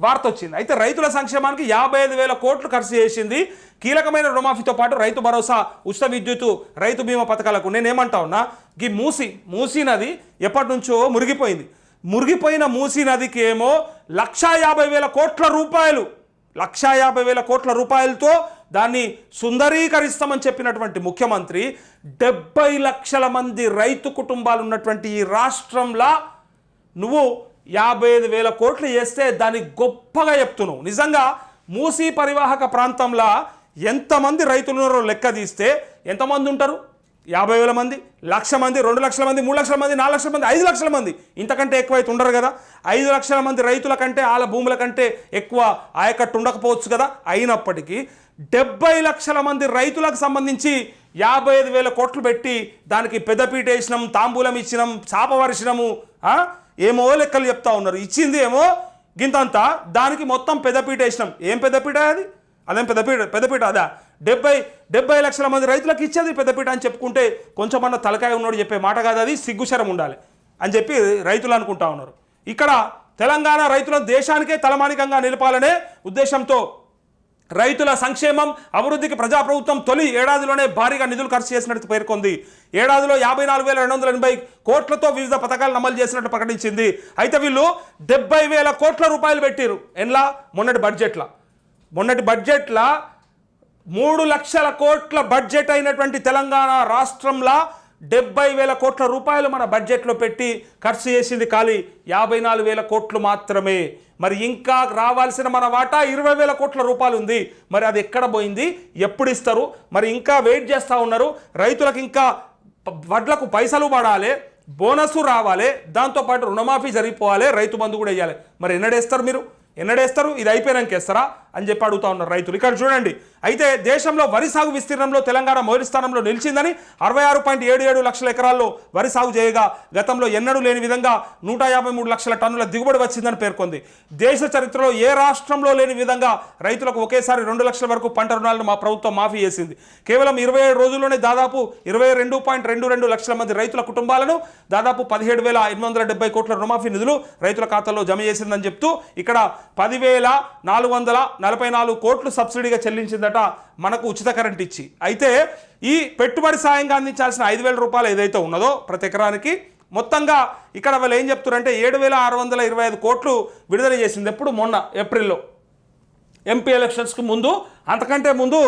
A: వార్త వచ్చింది. అయితే రైతుల సంక్షేమానికి యాభై ఐదు వేల కోట్లు ఖర్చు చేసింది. కీలకమైన రుణమాఫీతో పాటు రైతు భరోసా ఉచిత విద్యుత్ రైతు బీమా పథకాలకు. నేనేమంటా ఉన్నా ఈ మూసి మూసీ నది ఎప్పటి నుంచో మురిగిపోయింది. మురిగిపోయిన మూసీ నదికి ఏమో లక్షా యాభై వేల కోట్ల రూపాయలు లక్షా యాభై వేల కోట్ల రూపాయలతో దాన్ని సుందరీకరిస్తామని చెప్పినటువంటి ముఖ్యమంత్రి డెబ్బై లక్షల మంది రైతు కుటుంబాలు ఉన్నటువంటి ఈ రాష్ట్రంలో నువ్వు యాభై ఐదు వేల కోట్లు చేస్తే దాన్ని గొప్పగా చెప్తున్నావు. నిజంగా మూసీ పరివాహక ప్రాంతంలో ఎంతమంది రైతులు ఉన్నారో లెక్క తీస్తే ఎంతమంది ఉంటారు? యాభై వేల మంది లక్ష మంది రెండు లక్షల మంది మూడు లక్షల మంది నాలుగు లక్షల మంది ఐదు లక్షల మంది. ఇంతకంటే ఎక్కువైతే ఉండరు కదా. ఐదు లక్షల మంది రైతుల కంటే వాళ్ళ భూముల కంటే ఎక్కువ ఆయకట్టు ఉండకపోవచ్చు కదా. అయినప్పటికీ డెబ్బై లక్షల మంది రైతులకు సంబంధించి యాభై ఐదు వేల కోట్లు పెట్టి దానికి పెద్దపీట వేసినాం తాంబూలం ఇచ్చినాం చాప వరిసినాము ఏమో లెక్కలు చెప్తా ఉన్నారు. ఇచ్చింది ఏమో గింతంతా దానికి మొత్తం పెద్దపీట వేసినాం. ఏం పెద్దపీట అది? అదేం పెద్దపీట పెద్దపీట అదా? డెబ్బై డెబ్బై లక్షల మంది రైతులకు ఇచ్చేది పెద్దపీట అని చెప్పుకుంటే కొంచెమన్నా తలకాయ ఉన్నాడు చెప్పే మాట కాదు అది సిగ్గుశరం ఉండాలి అని చెప్పి రైతులు అనుకుంటా ఉన్నారు. ఇక్కడ తెలంగాణ రైతులను దేశానికే తలమానికంగా నిలపాలనే ఉద్దేశంతో రైతుల సంక్షేమం అభివృద్ధికి ప్రజాప్రభుత్వం తొలి ఏడాదిలోనే భారీగా నిధులు ఖర్చు చేసినట్టు పేర్కొంది. ఏడాదిలో యాభై నాలుగు వేల రెండు వందల ఎనభై కోట్లతో వివిధ పథకాలను అమలు చేసినట్టు ప్రకటించింది. అయితే వీళ్ళు డెబ్బై వేల కోట్ల రూపాయలు పెట్టారు ఎన్లా? మొన్నటి బడ్జెట్ల. మొన్నటి బడ్జెట్ల మూడు లక్షల కోట్ల బడ్జెట్ అయినటువంటి తెలంగాణ రాష్ట్రంలో డెబ్బై వేల కోట్ల రూపాయలు మన బడ్జెట్లో పెట్టి ఖర్చు చేసింది ఖాళీ యాభై నాలుగు వేల కోట్లు మాత్రమే. మరి ఇంకా రావాల్సిన మన వాటా ఇరవై వేల కోట్ల రూపాయలు ఉంది. మరి అది ఎక్కడ పోయింది? ఎప్పుడు ఇస్తారు? మరి ఇంకా వెయిట్ చేస్తూ ఉన్నారు. రైతులకు ఇంకా వడ్లకు పైసలు పడాలి బోనస్ రావాలి దాంతోపాటు రుణమాఫీ జరిగిపోవాలి రైతు బంధు కూడా వేయాలి మరి ఎన్నడేస్తారు మీరు? ఎన్నడేస్తారు? ఇది అయిపోయినాక వేస్తారా? అని చెప్పి అడుగుతా ఉన్నారు రైతులు. ఇక్కడ చూడండి అయితే దేశంలో వరి సాగు విస్తీర్ణంలో తెలంగాణ మొదటి స్థానంలో నిలిచిందని అరవై ఆరు పాయింట్ ఏడు ఏడు లక్షల ఎకరాల్లో వరి సాగు చేయగా గతంలో ఎన్నడూ లేని విధంగా నూట యాభై మూడు లక్షల టన్నుల దిగుబడి వచ్చిందని పేర్కొంది. దేశ చరిత్రలో ఏ రాష్ట్రంలో లేని విధంగా రైతులకు ఒకేసారి రెండు లక్షల వరకు పంట రుణాలను మా ప్రభుత్వం మాఫీ చేసింది. కేవలం ఇరవై ఏడు రోజుల్లోనే దాదాపు ఇరవై రెండు పాయింట్ రెండు రెండు లక్షల మంది రైతుల కుటుంబాలను దాదాపు పదిహేడు వేల ఎనిమిది వందల డెబ్బై కోట్ల రుణమాఫీ నిధులు రైతుల ఖాతాల్లో జమ చేసిందని చెప్తూ ఇక్కడ పదివేల నాలుగు వందల నలభై నాలుగు కోట్లు సబ్సిడీగా చెల్లించిందట మనకు ఉచిత కరెంట్ ఇచ్చి. అయితే ఈ పెట్టుబడి సాయంగా అందించాల్సిన ఐదు వేల రూపాయలు ఏదైతే ఉన్నదో ప్రతి ఎకరానికి మొత్తంగా ఇక్కడ వాళ్ళు ఏం చెప్తున్నారంటే ఏడు వేల ఆరు వందల ఇరవై ఐదు కోట్లు విడుదల చేసింది ఎప్పుడు? మొన్న ఏప్రిల్లో. ఎంపీ ఎలక్షన్స్కి ముందు అంతకంటే ముందు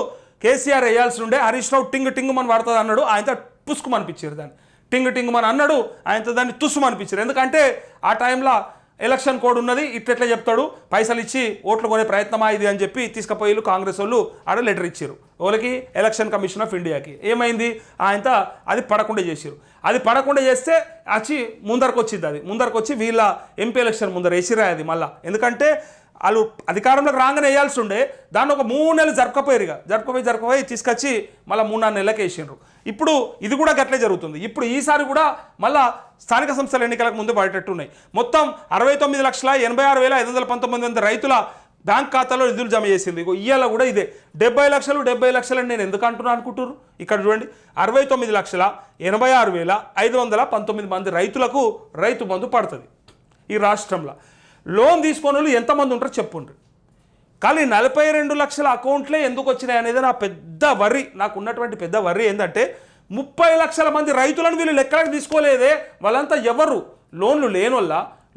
A: కేసీఆర్ వేయాల్సి ఉండే హరీష్ రావు టింగ్ టింగ్ మన పడుతుంది అన్నాడు. ఆయనతో పుసుకు అనిపించారు దాన్ని. టింగ్ టింగ్ మన అన్నాడు ఆయనతో దాన్ని తుస్సుమనిపించారు ఎందుకంటే ఆ టైంలో ఎలక్షన్ కోడ్ ఉన్నది ఇట్లెట్లా చెప్తాడు? పైసలు ఇచ్చి ఓట్లు కొనే ప్రయత్నమా ఇది అని చెప్పి తీసుకుపోయి కాంగ్రెస్ వాళ్ళు. ఆడ లెటర్ ఇచ్చారు వాళ్ళకి ఎలక్షన్ కమిషన్ ఆఫ్ ఇండియాకి. ఏమైంది? ఆయన అది పడకుండా చేసారు అది పడకుండా చేస్తే వచ్చి ముందరకు వచ్చింది అది. ముందరకు వచ్చి వీళ్ళ ఎంపీ ఎలక్షన్ ముందర వేసిరా అది మళ్ళీ. ఎందుకంటే వాళ్ళు అధికారంలోకి రాగానే వేయాల్సి ఉండే. దాన్ని ఒక మూడు నెలలు జరపకపోయారు ఇక. జరపకపోయి జరపకపోయి తీసుకొచ్చి మళ్ళీ మూడు నాలుగు నెలలకు వేసిండ్రు. ఇప్పుడు ఇది కూడా గట్లే జరుగుతుంది. ఇప్పుడు ఈసారి కూడా మళ్ళా స్థానిక సంస్థల ఎన్నికలకు ముందు పడేటట్టు ఉన్నాయి. మొత్తం అరవై తొమ్మిది లక్షల ఎనభై ఆరు వేల ఐదు వందల పంతొమ్మిది మంది రైతుల బ్యాంక్ ఖాతాలో నిధులు జమ చేసింది. ఇగో ఇవాళ కూడా ఇదే. డెబ్బై లక్షలు డెబ్బై లక్షలు అని నేను ఎందుకు అంటున్నాను అనుకుంటున్నారు? ఇక్కడ చూడండి. అరవై తొమ్మిది లక్షల ఎనభై ఆరు వేల ఐదు వందల పంతొమ్మిది మంది రైతులకు రైతు బంధు పడుతుంది. ఈ రాష్ట్రంలో లోన్ తీసుకొని వాళ్ళు ఎంతమంది ఉంటారో చెప్పుండ్రు. కానీ నలభై రెండు లక్షల అకౌంట్లే ఎందుకు వచ్చినాయి అనేది నా పెద్ద వర్రి నాకు ఉన్నటువంటి పెద్ద వర్రి ఏంటంటే ముప్పై లక్షల మంది రైతులను వీళ్ళు లెక్కలకు తీసుకోలేదే. వాళ్ళంతా ఎవరు? లోన్లు లేనోళ్ళ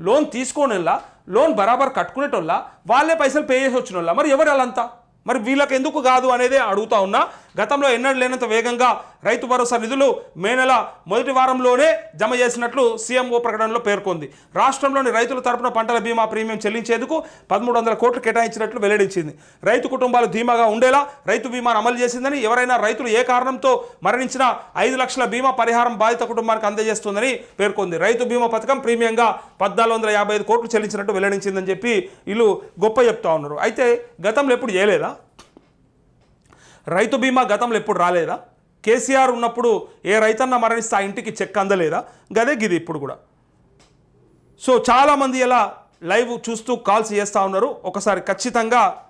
A: లోన్ తీసుకోనిలా లోన్ బరాబర్ కట్టుకునేటోళ్ళ వాళ్ళే పైసలు పే చేసి వచ్చిన మరి ఎవరు వాళ్ళంతా? మరి వీళ్ళకి ఎందుకు కాదు అనేది అడుగుతా ఉన్నా గతంలో ఎన్నడూ లేనంత వేగంగా రైతు భరోసా నిధులు మే నెల మొదటి వారంలోనే జమ చేసినట్లు సీఎంఓ ప్రకటనలో పేర్కొంది. రాష్ట్రంలోని రైతుల తరపున పంటల బీమా ప్రీమియం చెల్లించేందుకు పదమూడు వందల కోట్లు కేటాయించినట్లు వెల్లడించింది. రైతు కుటుంబాలు ధీమాగా ఉండేలా రైతు బీమాను అమలు చేసిందని ఎవరైనా రైతులు ఏ కారణంతో మరణించినా ఐదు లక్షల బీమా పరిహారం బాధిత కుటుంబానికి అందజేస్తుందని పేర్కొంది. రైతు బీమా పథకం ప్రీమియంగా పద్నాలుగు వందల యాభై ఐదు కోట్లు చెల్లించినట్టు వెల్లడించిందని చెప్పి వీళ్ళు గొప్ప చెప్తా ఉన్నారు. అయితే గతంలో ఎప్పుడు చేయలేదా? రైతు బీమా గతంలో ఎప్పుడు రాలేదా? కేసీఆర్ ఉన్నప్పుడు ఏ రైతన్న మరణిస్తే ఆ ఇంటికి చెక్ అందలేదా? గదే గిది ఇప్పుడు కూడా. సో చాలామంది ఎలా లైవ్ చూస్తూ కాల్స్ చేస్తూ ఉన్నారు. ఒకసారి ఖచ్చితంగా